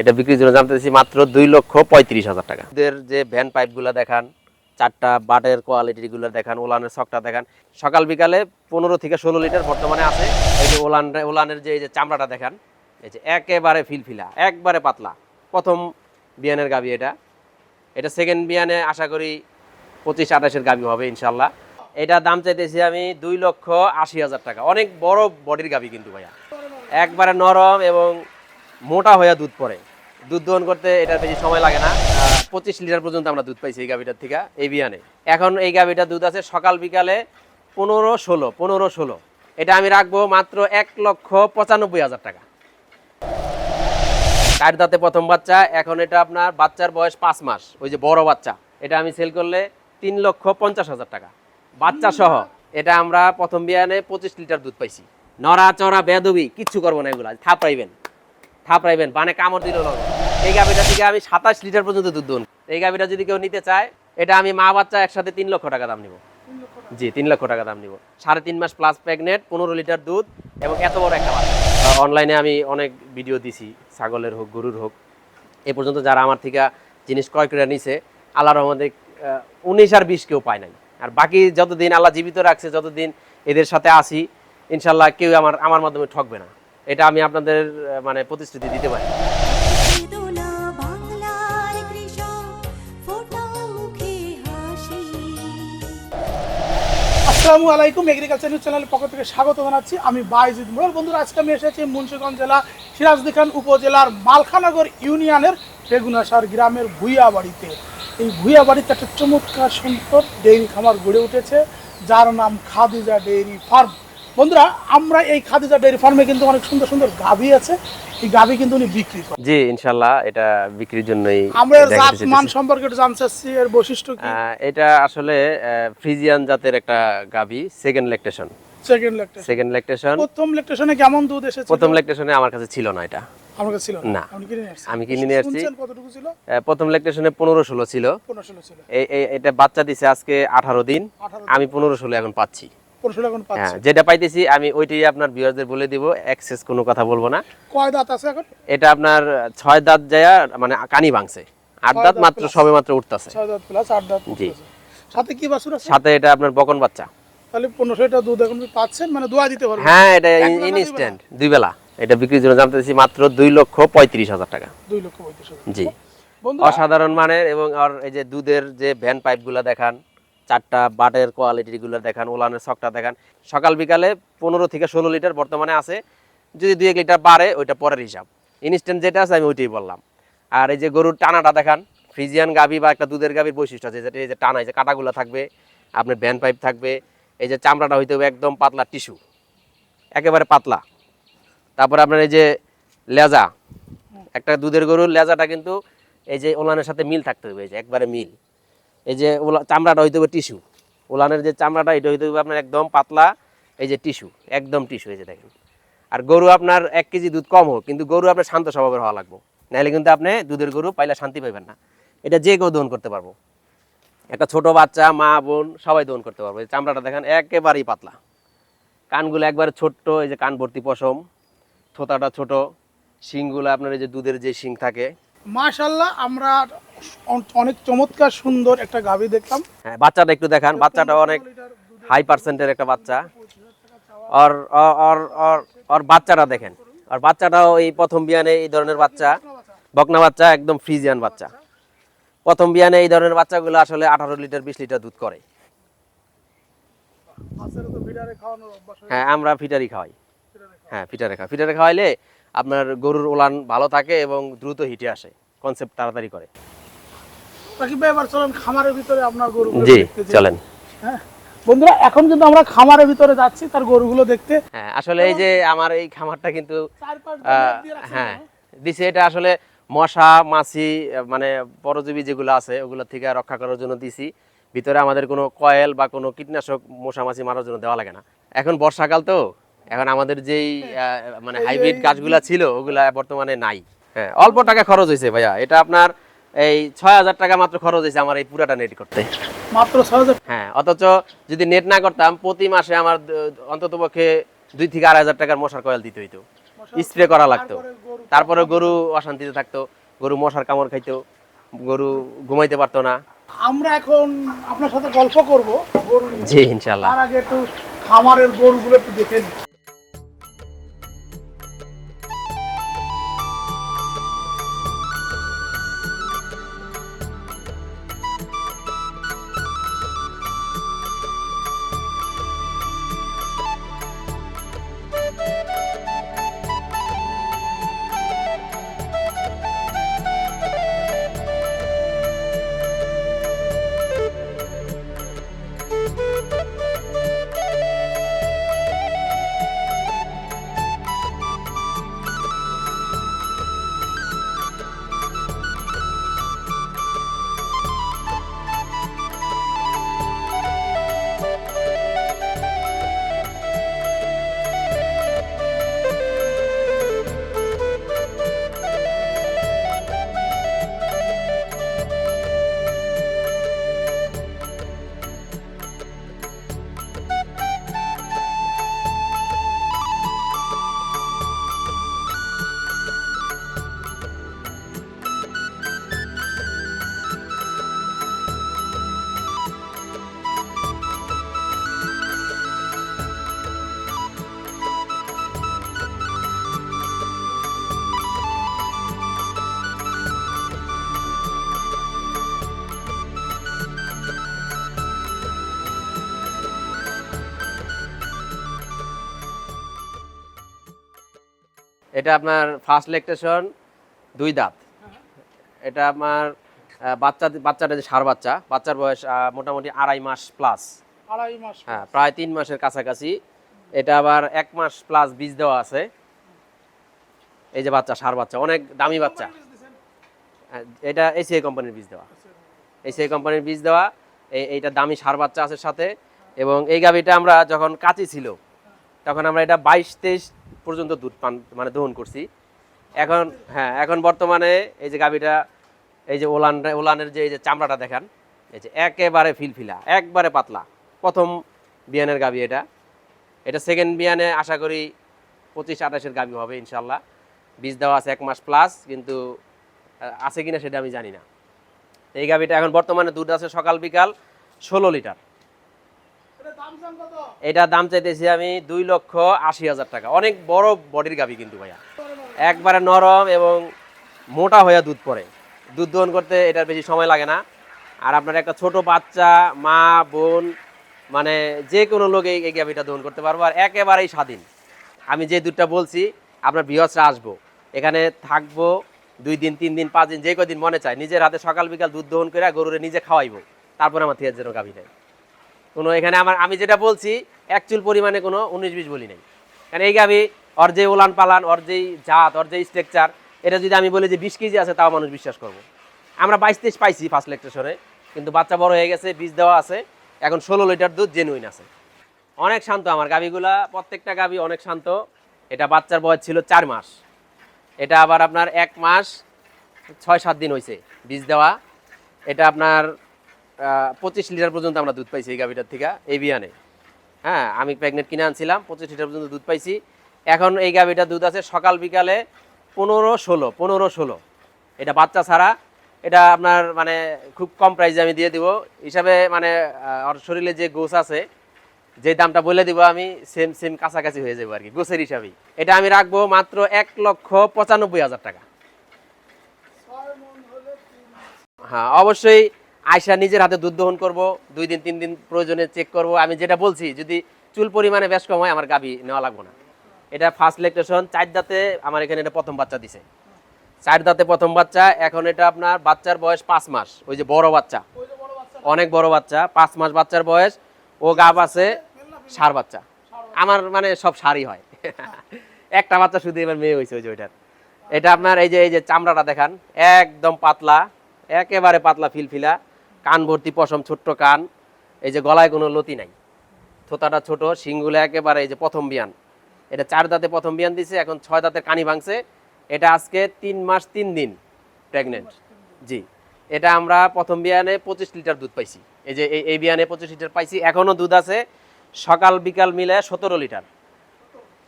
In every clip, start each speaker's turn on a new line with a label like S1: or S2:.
S1: এটা বিক্রির জন্য জানতে চাইছি মাত্র দুই লক্ষ পঁয়ত্রিশ হাজার টাকা। এদের যে ভ্যান পাইপগুলো দেখান, চারটা বাটের কোয়ালিটিগুলো দেখান, ওলানের শকটা দেখান, সকাল বিকালে পনেরো থেকে ষোলো লিটার বর্তমানে আছে। এই যে ওলান ওলানের যে, এই যে চামড়াটা দেখান, এই যে একেবারে ফিলফিলা, একবারে পাতলা। প্রথম বিয়ানের গাবি এটা। এটা সেকেন্ড বিয়ানে আশা করি পঁচিশ আঠাশের গাবি হবে ইনশাল্লাহ এটা দাম চাইতেছি আমি দুই লক্ষ আশি হাজার টাকা। অনেক বড় বডির গাবি কিন্তু ভাইয়া। একবারে নরম এবং মোটা হয়ে দুধ পড়ে। দুধ দহন করতে এটার বেশি সময় লাগে না। পঁচিশ লিটার পর্যন্ত আমরা দুধ পাইছি এই গাভিটার থেকে এই বিয়ানে। এখন এই গাভিটার দুধ আছে সকাল বিকালে পনেরো ষোলো পনেরো ষোলো। এটা আমি রাখব মাত্র এক লক্ষ পঁচানব্বই হাজার টাকা। চার দাঁতে প্রথম বাচ্চা, এখন এটা আপনার বাচ্চার বয়স পাঁচ মাস। ওই যে বড় বাচ্চা, এটা আমি সেল করলে তিন লক্ষ পঞ্চাশ হাজার টাকা। বাচ্চা সহ, এটা আমরা প্রথম বিয়ানে পঁচিশ লিটার দুধ পাইছি। নড়া চড়া বেদবি, কিচ্ছু করব না এগুলা, থাপড়াইবেন। থাপড়াইবেন, বানে কামড় দিল না। এই গাভিটা থেকে আমি সাতাশ লিটার পর্যন্ত দুধ দোন এই গাভিটা যদি কেউ নিতে চায়, এটা আমি মা বাচ্চা একসাথে তিন লক্ষ টাকা দাম নিব। জি, তিন লক্ষ টাকা দাম নিব। সাড়ে তিন মাস প্লাস প্রেগনেন্ট পনেরো লিটার দুধ এবং এত বড় একটা বাচ্চা। অনলাইনে আমি অনেক ভিডিও দিছি, ছাগলের হোক, গরুর হোক। এ পর্যন্ত যারা আমার থেকে জিনিস ক্রয় করে নিছে, আল্লাহ রহমতে উনিশ আর বিশ কেউ পায় নাই। আর বাকি যতদিন আল্লাহ জীবিত রাখছে, যতদিন এদের সাথে আসি ইনশাল্লাহ কেউ আমার আমার মাধ্যমে ঠকবে না। এটা আমি আপনাদের মানে প্রতিশ্রুতি দিতে পারি।
S2: আসসালামু আলাইকুম এগ্রিকালচার নিউজ চ্যানেলের পক্ষ থেকে স্বাগত জানাচ্ছি। আমি বাইজিদ মোড়ল। বন্ধুরা আজকে আমি এসেছি মুন্সিগঞ্জ জেলা সিরাজদিখান উপজেলার মালখানগর ইউনিয়নের বেগুনাসার গ্রামের ভুইয়া বাড়িতে এই ভুইয়া বাড়িতে একটা চমৎকার সুন্দর ডেইরি খামার গড়ে উঠেছে যার নাম খাদিজা ডেইরি ফার্ম। বন্ধুরা আমরা এই খাদিজা ডেয়ারি ফার্মে কিন্তু অনেক সুন্দর সুন্দর গাভী আছে। এই গাভী কিন্তু উনি বিক্রি করেন।
S1: জি ইনশাল্লাহ এটা বিক্রির জন্যই
S2: আমরা জাত মান সম্পর্কে একটু জানতে চাচ্ছি এর বৈশিষ্ট্য কি?
S1: এটা আসলে ফ্রিজিয়ান জাতের একটা গাভী second lactation
S2: second lactation
S1: second lactation
S2: প্রথম ল্যাকটেশনে কেমন দুধ এসেছে
S1: প্রথম ল্যাকটেশনে আমার কাছে ছিল না এটা।
S2: আমার কাছে ছিল
S1: না।
S2: আপনি কিনে নিয়ে আসছেন?
S1: আমি কিনে নিয়ে আসছি।
S2: কতটুকু ছিল?
S1: প্রথম ল্যাকটেশনে পনেরো ষোলো ছিল।
S2: পনেরো ষোলো ছিল।
S1: এই এই- এটা বাচ্চা দিছে আজকে আঠারো দিন। আমি পনেরো ষোলো এখন পাচ্ছি।
S2: এখন
S1: হ্যাঁ
S2: পাচ্ছি
S1: যেটা পাইতেছি আমি ওইটাই আপনার ভিউয়ারদের বলে দিব এক্সেস কোনো কথা বলব না।
S2: কয় দাঁত আছে এখন?
S1: এটা আপনার ছয় দাঁত যায় মানে কানি ভাঙছে। আট দাঁত মাত্র সবে মাত্র উঠতেছে।
S2: ছয় দাঁত প্লাস আট দাঁত
S1: জি।
S2: সাথে কি বাছুর আছে?
S1: সাথে এটা আপনার বকন বাচ্চা।
S2: তাহলে পনেরোশো লিটার দুধ এখন পাচ্ছেন মানে দোয়া দিতে পারবেন।
S1: হ্যাঁ এটা ইনস্ট্যান্ট দুই বেলা? এটা বিক্রির জন্য জানতে চাইছি মাত্র দুই লক্ষ পঁয়ত্রিশ হাজার টাকা।
S2: দুই লক্ষ পঁয়ত্রিশ হাজার।
S1: জি। অসাধারণ মানের এবং আর এই যে দুধের যে ভ্যান পাইপগুলো দেখান চারটা বাটের কোয়ালিটিগুলো দেখান, ওলানের শখটা দেখান। সকাল বিকালে পনেরো থেকে ষোলো লিটার বর্তমানে আছে। যদি দুই এক লিটার বাড়ে, ওইটা পরের হিসাব। ইনস্ট্যান্ট যেটা আছে, আমি ওইটাই বললাম। আর এই যে গরুর টানাটা দেখান ফ্রিজিয়ান গাভি বা একটা দুধের গাভির বৈশিষ্ট্য আছে, যেটা এই যে টানা, এই যে কাটাগুলো থাকবে, আপনার ভ্যান পাইপ থাকবে, এই যে চামড়াটা হইতে হবে একদম পাতলা টিস্যু একেবারে পাতলা। তারপরে আপনার এই যে লেজা, একটা দুধের গরুর লেজাটা কিন্তু এই যে ওলানের সাথে মিল থাকতে হবে, এই যে একবারে মিল। এই যে ওলা চামড়াটা হইতে হবে টিস্যু। ওলানের যে চামড়াটা, এটা হইতে হবে আপনার একদম পাতলা, এই যে টিস্যু, একদম টিস্যু, এই যে দেখেন। আর গরু আপনার এক কেজি দুধ কম হোক, কিন্তু গরু আপনার শান্ত স্বভাবের হওয়া লাগবে। নাহলে কিন্তু আপনি দুধের গরু পাইলে শান্তি পাইবেন না। এটা যে কেউ দহন করতে পারব। একটা ছোট বাচ্চা, মা, বোন, সবাই দহন করতে পারব। এই চামড়াটা দেখেন একেবারেই পাতলা। কানগুলো একবারে ছোট্ট, এই যে কান ভর্তি পশম। থোতাটা ছোট। শিংগুলো আপনার এই যে দুধের যে শিং থাকে
S2: মাশাল্লাহ আমরা অনেক চমৎকার সুন্দর একটা গাভী দেখলাম।
S1: হ্যাঁ বাচ্চাটা একটু দেখান বাচ্চাটা অনেক হাই পার্সেন্টের একটা বাচ্চা। আর আর- আর আর আর বাচ্চাটা দেখেন আর বাচ্চাটাও এই প্রথম বিয়ানে এই ধরনের বাচ্চা বকনা বাচ্চা একদম ফ্রিজিয়ান বাচ্চা। প্রথম বিয়ানে এই ধরনের বাচ্চাগুলো আসলে আঠারো লিটার বিশ লিটার দুধ করে।
S2: হয়ে
S1: আমরা ফিটারি খাওয়াই। হ্যাঁ ফিটারে খাওয়াই। ফিটারে খাওয়াইলে আপনার গরুর ওলান ভালো থাকে এবং দ্রুত হিটে আসে কনসেপ্ট তাড়াতাড়ি করে।
S2: বাকি ভাই এবার চলেন খামারের ভিতরে আপনার গরু
S1: জি চলেন।
S2: হ্যাঁ বন্ধুরা এখন কিন্তু আমরা খামারের ভিতরে যাচ্ছি তার গরুগুলো দেখতে।
S1: হ্যাঁ আসলে এই যে আমার এই খামারটা কিন্তু হ্যাঁ দিছে এটা আসলে মশা মাছি মানে পরজীবী যেগুলো আছে ওগুলো থেকে রক্ষা করার জন্য দিছি। ভিতরে আমাদের কোনো কয়েল বা কোনো কীটনাশক মশা মাছি মারার জন্য দেওয়া লাগে না। এখন বর্ষাকাল তো এখন আমাদের যেই মানে হাইব্রিড গাছগুলা ছিল ওগুলা বর্তমানে নাই। হ্যাঁ অল্প টাকা খরচ হয়েছে ভাইয়া। এটা আপনার এই ছয় হাজার টাকা মাত্র খরচ হয়েছে আমার এই পুরাটা নেট করতে।
S2: মাত্র ছয় হাজার
S1: হ্যাঁ অথচ যদি নেট না করতাম প্রতি মাসে আমার অন্তত পক্ষে দুই থেকে আড়াই হাজার টাকার মশার কয়েল দিতে হইতো। স্প্রে করা লাগতো।
S2: তারপরে গরু
S1: অশান্তিতে থাকতো গরু মশার কামড় খাইতো গরু ঘুমাইতে পারতো না।
S2: আমরা এখন আপনার সাথে গল্প করব গরু
S1: জি ইনশাল্লাহ
S2: তার আগে একটু খামারের গরুগুলো একটু দেখে
S1: এটা আপনার ফার্স্ট লেকটেশন দুই দাঁত। এটা আপনার আহ, বাচ্চা বাচ্চাটা যে সার বাচ্চা বাচ্চার বয়স মোটামুটি আড়াই মাস প্লাস
S2: আড়াই মাস
S1: হ্যাঁ প্রায় তিন মাসের কাছাকাছি। এটা আবার এক মাস প্লাস বীজ দেওয়া আছে। এই যে বাচ্চা সার বাচ্চা অনেক দামি বাচ্চা। হ্যাঁ, এটা এসিআই কোম্পানির বীজ দেওয়া। এসিআই কোম্পানির বীজ দেওয়া এই এইটা দামি সার বাচ্চা আছে সাথে। এবং এই গাভিটা আমরা যখন কাঁচি ছিল তখন আমরা এটা বাইশ তেইশ পর্যন্ত দুধ পান মানে দহন করছি। এখন হ্যাঁ এখন বর্তমানে এই যে গাভিটা, এই যে ওলান ওলানের যে এই যে চামড়াটা দেখান, এই যে একেবারে ফিলফিলা, একবারে পাতলা। প্রথম বিয়ানের গাভি এটা। এটা সেকেন্ড বিয়ানে আশা করি পঁচিশ আঠাশের গাভি হবে ইনশাল্লাহ বীজ দেওয়া আছে এক মাস প্লাস কিন্তু আছে কিনা সেটা আমি জানি না। এই গাভিটা এখন বর্তমানে দুধ আছে সকাল বিকাল ষোলো লিটার।
S2: এটা দাম
S1: চাইতেছি আমি দুই লক্ষ আশি হাজার টাকা। অনেক বড় বডির গাভি কিন্তু ভাইয়া। একবারে নরম এবং মোটা হয়ে দুধ পড়ে। দুধ দহন করতে এটার বেশি সময় লাগে না। আর আপনার একটা ছোট বাচ্চা, মা, বোন মানে যে কোনো লোক এই গাভিটা দহন করতে পারব আর একেবারেই স্বাধীন। আমি যে দুধটা বলছি, আপনার বৃহস্রা আসব। এখানে থাকব দুই দিন, তিন দিন, পাঁচ দিন, যে কদিন মনে চায়, নিজের হাতে সকাল বিকাল দুধ দহন করে গরুরে নিজে খাওয়াইবো। তারপরে আমার থেকে যেন গাভি নেই। কোনো এখানে আমার, আমি যেটা বলছি অ্যাকচুয়াল পরিমাণে কোনো উনিশ বিশ বলি নাই। কারণ এই গাভি, ওর যে উলান পালান ওর যেই জাত, ওর যে স্ট্রাকচার এটা যদি আমি বলি যে বিশ কেজি আছে, তাও মানুষ বিশ্বাস করব। আমরা বাইশ তেইশ পাইছি ফার্স্ট লেকটেশনে কিন্তু বাচ্চা বড় হয়ে গেছে বীজ দেওয়া আছে, এখন ষোলো লিটার দুধ জেনুইন আছে। অনেক শান্ত আমার গাভিগুলা, প্রত্যেকটা গাভি অনেক শান্ত। এটা বাচ্চার বয়স ছিল চার মাস। এটা আবার আপনার এক মাস ছয় সাত দিন হয়েছে বীজ দেওয়া। এটা আপনার পঁচিশ লিটার পর্যন্ত আমরা দুধ পাইছি এই গাভিটার থেকে, এই হ্যাঁ আমি প্রেগনেন্ট কিনে আনছিলাম, পঁচিশ লিটার পর্যন্ত দুধ পাইছি। এখন এই গাভিটার দুধ আছে সকাল বিকালে পনেরো ষোলো পনেরো ষোলো। এটা বাচ্চা ছাড়া, এটা আপনার মানে খুব কম প্রাইসে আমি দিয়ে দিব। হিসাবে মানে ওর শরীরে যে গোস আছে, যে দামটা বলে দিব আমি সেম সেম কাছাকাছি হয়ে যাব আর কি গোসের হিসাবেই। এটা আমি রাখব মাত্র এক লক্ষ পঁচানব্বই হাজার টাকা। হ্যাঁ অবশ্যই আয়সা নিজের হাতে দুধ দহন করব, দুই দিন, তিন দিন প্রয়োজনে চেক করব। আমি যেটা বলছি, যদি চুল পরিমাণে বেশ কম হয়, আমার গাবি নেওয়া লাগবে না। এটা ফার্স্ট লেকটেশন চার দাঁতে আমার এখানে এটা প্রথম বাচ্চা দিছে। চার দাঁতে প্রথম বাচ্চা, এখন এটা আপনার বাচ্চার বয়স পাঁচ মাস। ওই যে বড় বাচ্চা। অনেক বড় বাচ্চা, পাঁচ মাস বাচ্চার বয়স। ও গাব আছে সার বাচ্চা। আমার মানে সব সারই হয়। একটা বাচ্চা শুধু এবার মেয়ে হয়েছে ওই যে ওইটার। এটা আপনার এই যে এই যে চামড়াটা দেখান, একদম পাতলা, একেবারে পাতলা, ফিলফিলা। কান ভর্তি পশম, ছোট্ট কান, এই যে গলায় কোনো লতি নাই। থোতাটা ছোট, শিংগুলো একেবারে এই যে প্রথম বিয়ান। এটা চার দাঁতে প্রথম বিয়ান দিছে, এখন ছয় দাঁতের কানি ভাঙছে। এটা আজকে তিন মাস তিন দিন প্রেগনেন্ট জি, এটা আমরা প্রথম বিয়ানে পঁচিশ লিটার দুধ পাইছি। এই যে এই- বিয়ানে পঁচিশ লিটার পাইছি এখনও দুধ আছে। সকাল বিকাল মিলে সতেরো লিটার।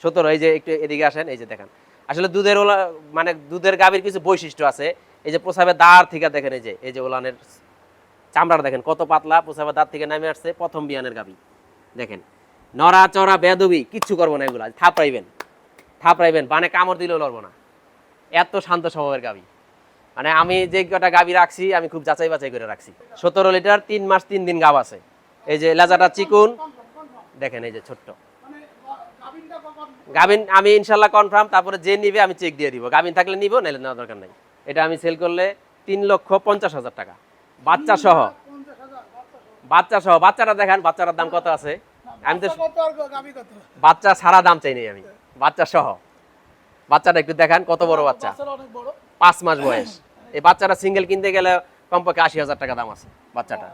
S1: সতেরো, এই যে একটু এদিকে আসেন, এই যে দেখেন। আসলে দুধের ওলা মানে দুধের গাভীর কিছু বৈশিষ্ট্য আছে। এই যে প্রসাবের দাঁড় থেকে দেখেন, এই যে এই যে ওলানের চামড়াটা দেখেন, কত পাতলা প্রসাবের দাঁত থেকে নামে আসছে প্রথম বিয়ানের গাভী দেখেন নড়া চড়া বেদবি, কিচ্ছু করব না এগুলা থাপড়াইবেন থাপড়াইবেন, বানে কামড় দিলেও লড়বো না। এত শান্ত স্বভাবের গাভী মানে আমি যে কটা গাভী রাখছি, আমি খুব যাচাই বাছাই করে রাখছি। সতেরো লিটার, তিন মাস, তিন দিন গাব আছে। এই যে লেজাটা চিকুন, দেখেন এই যে ছোট্ট।
S2: মানে
S1: গাভিন আমি ইনশাল্লাহ কনফার্ম তারপরে যে নিবে আমি চেক দিয়ে দিব। গাভিন থাকলে নিব নাহলে নেওয়ার দরকার নাই। এটা আমি সেল করলে তিন লক্ষ পঞ্চাশ হাজার টাকা। বাচ্চা সহ।
S2: বাচ্চা সহ।
S1: বাচ্চা সহ বাচ্চাটা দেখান বাচ্চাটার দাম কত আছে? আমি তো
S2: বাচ্চা
S1: সারা দাম চাই নাই আমি। বাচ্চা সহ। বাচ্চাটা একটু দেখান কত বড় বাচ্চা? পাঁচ মাস বয়স। এই বাচ্চাটা সিঙ্গেল কিনতে গেলে কমপক্ষে আশি হাজার টাকা দাম আছে বাচ্চাটা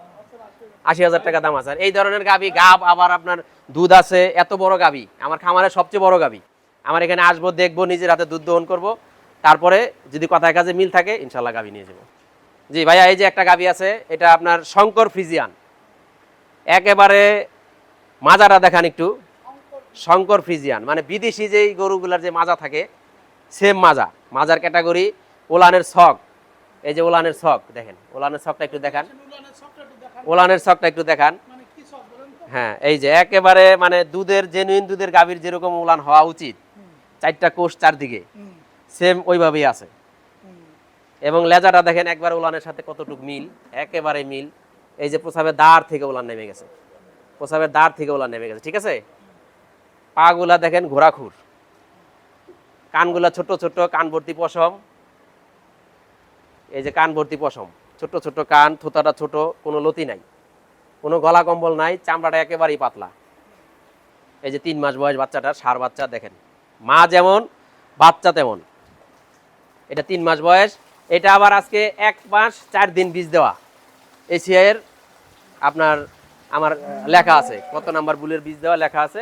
S1: আশি হাজার টাকা দাম আছে। আর এই ধরনের গাবি গাব আবার আপনার দুধ আছে এত বড় গাবি। আমার খামারের সবচেয়ে বড় গাবি। আমার এখানে আসব দেখব নিজের হাতে দুধ দহন করব। তারপরে যদি কথায় কাজে মিল থাকে ইনশাল্লাহ গাবি নিয়ে যাব। জি ভাইয়া এই যে একটা গাবি আছে এটা আপনার শঙ্কর ফ্রিজিয়ান। একেবারে মাজাটা দেখান একটু। শঙ্কর ফ্রিজিয়ান মানে বিদেশি যেই গরুগুলার যে মাজা থাকে সেম মাজা। মাজার ক্যাটাগরি ওলানের শখ এই যে ওলানের শখ দেখেন ওলানের ছকটা একটু দেখান।
S2: সবটা একটু দেখান
S1: ওলানের শখটা একটু দেখান। হ্যাঁ এই যে একেবারে মানে দুধের জেনুইন দুধের গাভীর যেরকম উলান হওয়া উচিত চারটা কোষ চারদিকে সেম ওইভাবেই আছে। এবং লেজাটা দেখেন একবার উলানের সাথে কতটুক মিল, একেবারে মিল। এই যে প্রসাবের দাঁড় থেকে উলান নেমে গেছে। প্রসাবের দাঁড় থেকে উলান নেমে গেছে, ঠিক আছে? পাগুলা দেখেন ঘোরাখুর কানগুলা ছোট ছোট কান ভর্তি পশম। এই যে কান ভর্তি পশম ছোট ছোট কান, থোতাটা ছোট, কোনো লতি নাই। কোনো গলা কম্বল নাই, চামড়াটা একেবারেই পাতলা। এই যে তিন মাস বয়স বাচ্চাটা, সার বাচ্চা দেখেন। মা যেমন, বাচ্চা তেমন। এটা তিন মাস বয়স এটা আবার আজকে এক মাস চার দিন বীজ দেওয়া। এশিয়ার আপনার আমার লেখা আছে কত নাম্বার বুলের বীজ দেওয়া লেখা আছে।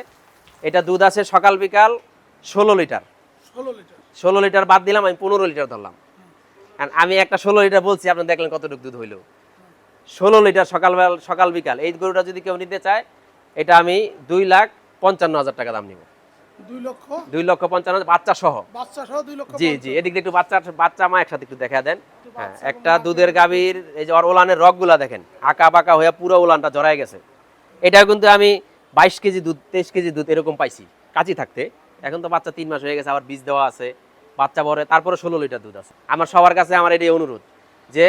S1: এটা দুধ আছে সকাল বিকাল ষোলো লিটার।
S2: ষোলো লিটার।
S1: ষোলো লিটার বাদ দিলাম আমি পনেরো লিটার ধরলাম। আমি একটা ষোলো লিটার বলছি আপনি দেখলেন কতটুকু দুধ হইল। ষোলো লিটার সকালবেলা সকাল বিকাল এই গরুটা যদি কেউ নিতে চায় এটা আমি দুই লাখ পঞ্চান্ন হাজার টাকা দাম নিব।
S2: দুই লক্ষ
S1: পঞ্চান্ন বাচ্চা সহ? জি জি এদিক একটু বাচ্চা বাচ্চা মা একসাথে একটু দেখা দেন। হ্যাঁ একটা দুধের গাভীর এই যে ওলানের দেখেন আঁকা বাঁকা হয়ে পুরো ওলানটা গেছে। এটা কিন্তু আমি বাইশ কেজি দুধ তেইশ কেজি দুধ এরকম পাইছি কাঁচি থাকতে। এখন তো বাচ্চা তিন মাস হয়ে গেছে আবার বীজ দেওয়া আছে বাচ্চা বড় তারপরে ষোলো লিটার দুধ আছে। আমার সবার কাছে আমার এটাই অনুরোধ যে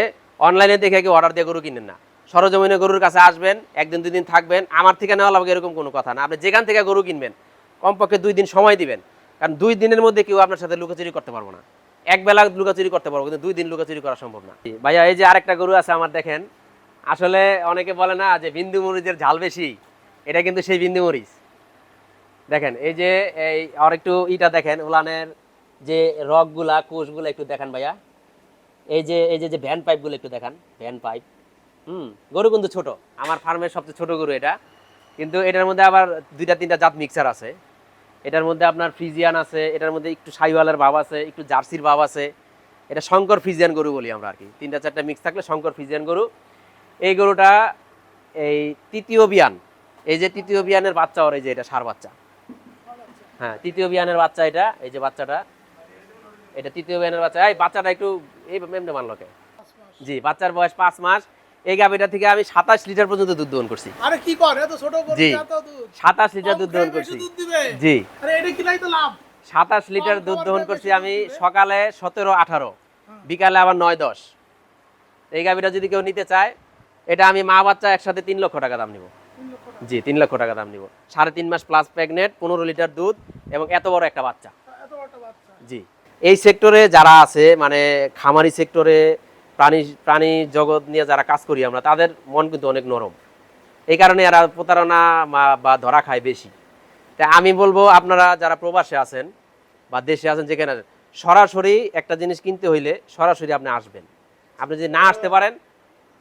S1: অনলাইনে দেখে কি অর্ডার দিয়ে গরু কিনেন না। সরজমিনে গরুর কাছে আসবেন একদিন দুই দিন থাকবেন আমার থেকে নেওয়া লাগবে এরকম কোনো কথা না। আপনি যেখান থেকে গরু কিনবেন কমপক্ষে দুই দিন সময় দিবেন। কারণ দুই দিনের মধ্যে কেউ আপনার সাথে লুকোচুরি করতে পারব না। এক বেলা লুকাচুরি করতে পারব, কিন্তু দুই দিন লুকাচুরি করা সম্ভব না। ভাইয়া, এই যে আরেকটা গরু আছে আমার, দেখেন। আসলে অনেকে বলে না যে বিন্দু মরিচের ঝাল বেশি, এটা কিন্তু সেই বিন্দু মরিচ। দেখেন, এই যে, এই আর একটু ইটা দেখেন, উলানের যে রগগুলা, কোষগুলা একটু দেখান ভাইয়া। এই যে এই যে যে ভ্যান পাইপগুলো একটু দেখান, ভ্যান পাইপ। হুম, গরু কিন্তু ছোট। আমার ফার্মের সবচেয়ে ছোট গরু এটা। কিন্তু এটার মধ্যে আবার দুইটা, তিনটা জাত মিক্সার আছে। এটার মধ্যে আপনার ফ্রিজিয়ান আছে, এটার মধ্যে একটু সাইওয়ালের ভাব আছে, একটু জার্সির ভাব আছে। এটা শঙ্কর ফ্রিজিয়ান গরু বলি আমরা আর কি তিনটা চারটা মিক্স থাকলে শঙ্কর ফ্রিজিয়ান গরু। এই গরুটা এই তৃতীয় বিয়ান। এই যে তৃতীয় বিয়ানের বাচ্চা ওর, এই যে এটা সার বাচ্চা। হ্যাঁ তৃতীয় বিয়ানের বাচ্চা এটা, এই যে বাচ্চাটা। এটা তৃতীয় বিয়ানের বাচ্চা। এই বাচ্চাটা একটু এই এমনি মানলো কে? জি, বাচ্চার বয়স পাঁচ মাস। এই গাভিটা থেকে আমি সাতাশ লিটার পর্যন্ত দুধ দহন করছি।
S2: আরে কি করে এত ছোট
S1: জি। সাতাশ লিটার দুধ দহন করছি। জি।
S2: আরে এটা কিলাই তো লাভ।
S1: সাতাশ লিটার দুধ দহন করছি আমি সকালে সতেরো আঠারো বিকালে আবার নয় দশ। এই গাভিটা যদি কেউ নিতে চায় এটা আমি মা বাচ্চা একসাথে তিন লক্ষ টাকা দাম নিব।
S2: তিন লক্ষ টাকা।
S1: জি তিন লক্ষ টাকা দাম নিব। সাড়ে তিন মাস প্লাস প্রেগনেন্ট পনেরো লিটার দুধ এবং এত বড় একটা বাচ্চা।
S2: এত বড় একটা বাচ্চা।
S1: জি। এই সেক্টরে যারা আছে মানে খামারি সেক্টরে প্রাণী প্রাণী জগৎ নিয়ে যারা কাজ করি আমরা, তাদের মন কিন্তু অনেক নরম। এই কারণে এরা প্রতারণা বা ধরা খায় বেশি। তাই আমি বলব, আপনারা যারা প্রবাসে আছেন, বা দেশে আছেন যেখানে সরাসরি একটা জিনিস কিনতে হইলে সরাসরি আপনি আসবেন। আপনি যদি না আসতে পারেন,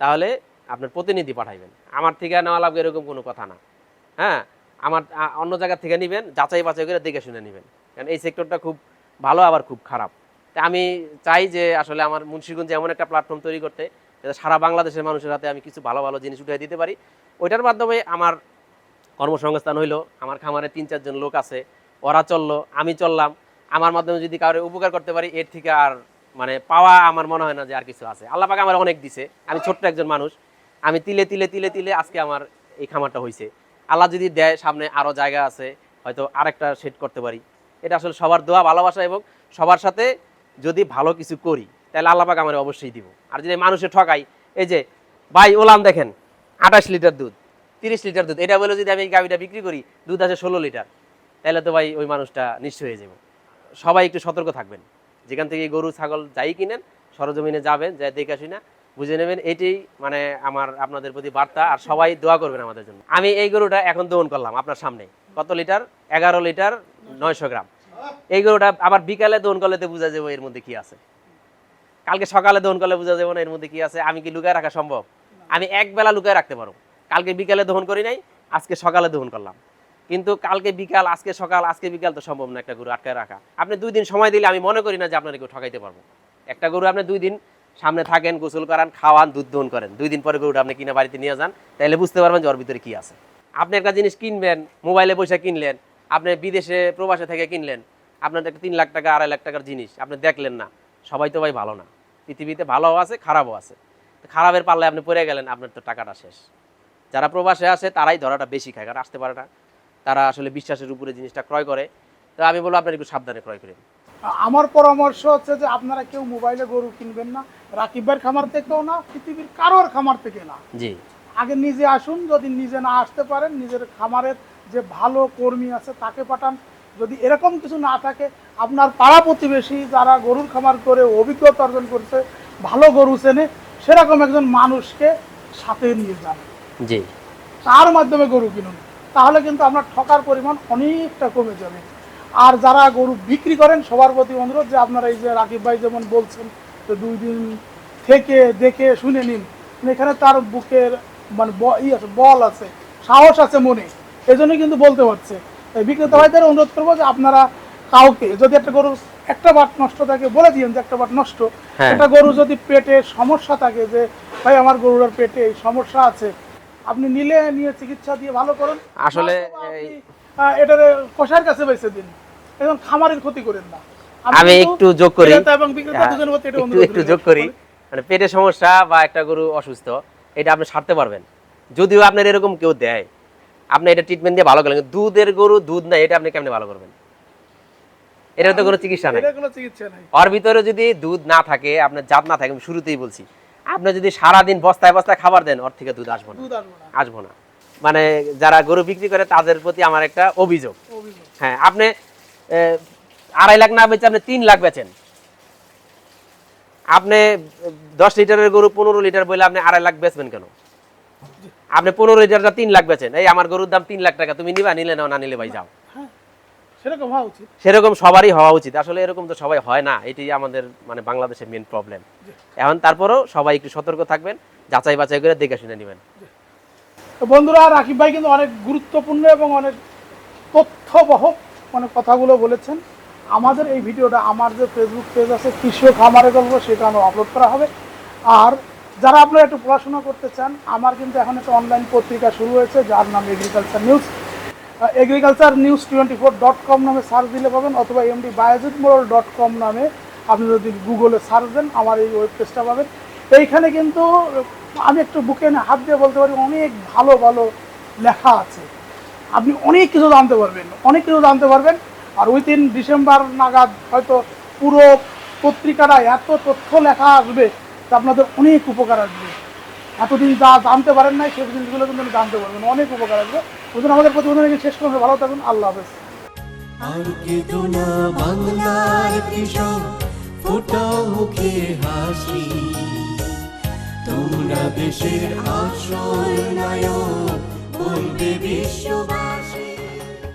S1: তাহলে আপনার প্রতিনিধি পাঠাইবেন। আমার থেকে নেওয়া লাগবে এরকম কোনো কথা না। হ্যাঁ? আমার অন্য জায়গা থেকে নেবেন যাচাই বাছাই করে দেখে শুনে নেবেন। কারণ এই সেক্টরটা খুব ভালো, আবার খুব খারাপ। আমি চাই যে আসলে আমার মুন্সিগঞ্জে এমন একটা প্ল্যাটফর্ম তৈরি করতে যাতে সারা বাংলাদেশের মানুষের হাতে আমি কিছু ভালো ভালো জিনিস উঠিয়ে দিতে পারি। ওইটার মাধ্যমে আমার কর্মসংস্থান হইল, আমার খামারে তিন চারজন লোক আছে, ওরা চলল, আমি চললাম। আমার মাধ্যমে যদি কারোর উপকার করতে পারি, এর থেকে আর মানে পাওয়া আমার মনে হয় না যে আর কিছু আছে। আল্লাহ পাক আমার অনেক দিছে, আমি ছোট্ট একজন মানুষ। আমি তিলে তিলে তিলে তিলে আজকে আমার এই খামারটা হয়েছে আল্লাহ যদি দেয়, সামনে আরও জায়গা আছে, হয়তো আরেকটা সেট করতে পারি। এটা আসলে সবার দোয়া, ভালোবাসা এবং সবার সাথে যদি ভালো কিছু করি, তাহলে আল্লাহ পাক আমার অবশ্যই দিব। আর যদি মানুষের ঠকাই এই যে, ভাই, ওলাম দেখেন, আঠাশ লিটার দুধ, তিরিশ লিটার দুধ, এটা বলে যদি আমি গাভিটা বিক্রি করি, দুধ আছে ষোলো লিটার, তাহলে তো ভাই ওই মানুষটা নিশ্চয় হয়ে যাবে। সবাই একটু সতর্ক থাকবেন। যেখান থেকে গরু, ছাগল যাই কিনেন, সরজমিনে যাবেন যাই দেখে আসি না, বুঝে নেবেন, এটাই মানে আমার আপনাদের প্রতি বার্তা, আর সবাই দোয়া করবেন আমাদের জন্য। আমি এই গরুটা এখন দহন করলাম আপনার সামনে। কত লিটার? এগারো লিটার, নয়শো গ্রাম। এই গরুটা আবার বিকালে দহন করলে তো বোঝা যাবে এর মধ্যে কি আছে। কালকে সকালে দহন করলে বোঝা যাবে না এর মধ্যে কি আছে। আমি কি লুকায় রাখা সম্ভব? আমি এক বেলা লুকায় রাখতে পারব। কালকে বিকালে দহন করি নাই, আজকে সকালে দহন করলাম। কিন্তু কালকে বিকাল, আজকে সকাল, আজকে বিকাল তো সম্ভব না একটা গরু আটকায় রাখা। আপনি দুই দিন সময় দিলে আমি মনে করি না যে আপনার কেউ ঠকাইতে পারব। একটা গরু আপনি দুই দিন সামনে থাকেন, গোসল করান, খাওয়ান, দুধ দহন করেন। দুই দিন পরে গরুটা আপনি কিনে বাড়িতে নিয়ে যান তাহলে বুঝতে পারবেন যে ওর ভিতরে কি আছে। আপনি একটা জিনিস কিনবেন, মোবাইলে পয়সা কিনলেন আপনি বিদেশে প্রবাসে থেকে কিনলেন আপনার একটা তিন লাখ টাকা আড়াই লাখ টাকার জিনিস আপনি দেখলেন না। সবাই তো ভাই ভালো না। পৃথিবীতে ভালোও আছে খারাপও আছে। খারাপের পাল্লায় আপনি পড়ে গেলেন আপনার তো টাকাটা শেষ। যারা প্রবাসে আসে তারাই ধরাটা বেশি খায় কারণ আসতে পারে না। তারা আসলে বিশ্বাসের উপরে জিনিসটা ক্রয় করে। তো আমি বলব আপনার একটু সাবধানে ক্রয় করেন।
S2: আমার পরামর্শ হচ্ছে যে আপনারা কেউ মোবাইলে গরু কিনবেন না। রাকিবের খামার থেকেও না পৃথিবীর কারোর খামার থেকে না।
S1: জি।
S2: আগে নিজে আসুন যদি নিজে না আসতে পারেন নিজের খামারের যে ভালো কর্মী আছে তাকে পাঠান। যদি এরকম কিছু না থাকে আপনার পাড়া প্রতিবেশী যারা গরুর খামার করে অভিজ্ঞতা অর্জন করছে ভালো গরু চেনে সেরকম একজন মানুষকে সাথে নিয়ে যান।
S1: জি।
S2: তার মাধ্যমে গরু কিনুন। তাহলে কিন্তু আপনার ঠকার পরিমাণ অনেকটা কমে যাবে। আর যারা গরু বিক্রি করেন সবার প্রতি অনুরোধ যে আপনারা এই যে রাকিব ভাই যেমন বলছেন যে দুই দিন থেকে দেখে শুনে নিন। এখানে তার বুকের মানে ই আছে বল আছে সাহস আছে মনে। এজন্য কিন্তু বলতে পারছে। তাই বিক্রেতা ভাইদের অনুরোধ করব যে আপনারা কাউকে যদি একটা গরু একটা বাট নষ্ট থাকে বলে দিন যে একটা বাট নষ্ট।
S1: হ্যাঁ।
S2: একটা গরু যদি পেটে সমস্যা থাকে যে ভাই আমার গরুর পেটে এই সমস্যা আছে আপনি নিলে নিয়ে চিকিৎসা দিয়ে ভালো করুন।
S1: আসলে
S2: এটারে কষার কাছে বেঁচে দিন। এখন খামারের ক্ষতি করেন না।
S1: আমি একটু যোগ করি।
S2: এবং বিক্রেতা
S1: হ্যাঁ,
S2: দুজনের মধ্যে এটা অনুরোধ
S1: একটু যোগ করি। মানে পেটের সমস্যা বা একটা গরু অসুস্থ এটা আপনি সারতে পারবেন। যদিও আপনার এরকম কেউ দেয়। আপনি এটা ট্রিটমেন্ট দিয়ে ভালো করলেন দুধের গরু দুধ নাই এটা আপনি কেমনে ভালো করবেন? এটা তো কোনো চিকিৎসা নাই।
S2: কোনো চিকিৎসা নাই।
S1: ওর ভিতরে যদি দুধ না থাকে আপনার জাত না থাকে আমি শুরুতেই বলছি আপনি যদি সারাদিন বস্তায় বস্তায় খাবার দেন ওর থেকে দুধ আসব না।
S2: দুধ আসবে না।
S1: আসব না। মানে যারা গরু বিক্রি করে তাদের প্রতি আমার একটা অভিযোগ।
S2: অভিযোগ।
S1: হ্যাঁ আপনি আড়াই লাখ না বেচে আপনি তিন লাখ বেচেন। আপনি দশ লিটারের গরু পনেরো লিটার বলে আপনি আড়াই লাখ বেচবেন কেন? আপনি পনেরো লিটারটা তিন লাখ বেচেন এই আমার গরুর দাম তিন লাখ টাকা তুমি নিবা নিলে নাও না নিলে ভাই যাও।
S2: হ্যাঁ সেরকম হওয়া উচিত।
S1: সেরকম সবারই হওয়া উচিত। আসলে এরকম তো সবাই হয় না এটি আমাদের মানে বাংলাদেশের মেন প্রবলেম এখন তারপরেও সবাই একটু সতর্ক থাকবেন যাচাই বাছাই করে দেখে শুনে নেবেন।
S2: বন্ধুরা রাকিব ভাই কিন্তু অনেক গুরুত্বপূর্ণ এবং অনেক তথ্যবহ মানে কথাগুলো বলেছেন। আমাদের এই ভিডিওটা আমার যে ফেসবুক পেজ আছে কৃষক খামারে গল্প সেখানে আপলোড করা হবে। আর যারা আপনারা একটু পড়াশোনা করতে চান, আমার কিন্তু এখন একটা অনলাইন পত্রিকা শুরু হয়েছে, যার নাম agriculture news agriculture news twenty four dot com নামে সার্চ দিলে পাবেন, অথবা এমডি বায়োজিৎ মোড়ল ডট কম নামে আপনি যদি গুগলে সার্চ দেন, আমার এই ওয়েব পেজটা পাবেন। এইখানে কিন্তু আমি একটু বুকে হাত দিয়ে বলতে পারি, অনেক ভালো ভালো লেখা আছে। আপনি অনেক কিছু জানতে পারবেন, অনেক কিছু জানতে পারবেন, আর উইথিন ডিসেম্বর নাগাদ হয়তো পুরো পত্রিকাটা এত তথ্য লেখা আসবে। তা আপনাদের অনেক উপকার আসবে। এতদিন যা জানতে পারেন নাই, সেই জিনিসগুলো কিন্তু আপনি জানতে পারবেন অনেক উপকার আসবে। ওই জন্য আমাদের প্রতিবেদন শেষ করবে ভালো থাকুন। আল্লাহ হাফেজ।
S3: তোমরা দেশের আসল নায়ক, বলবে বিশ্ববাসী।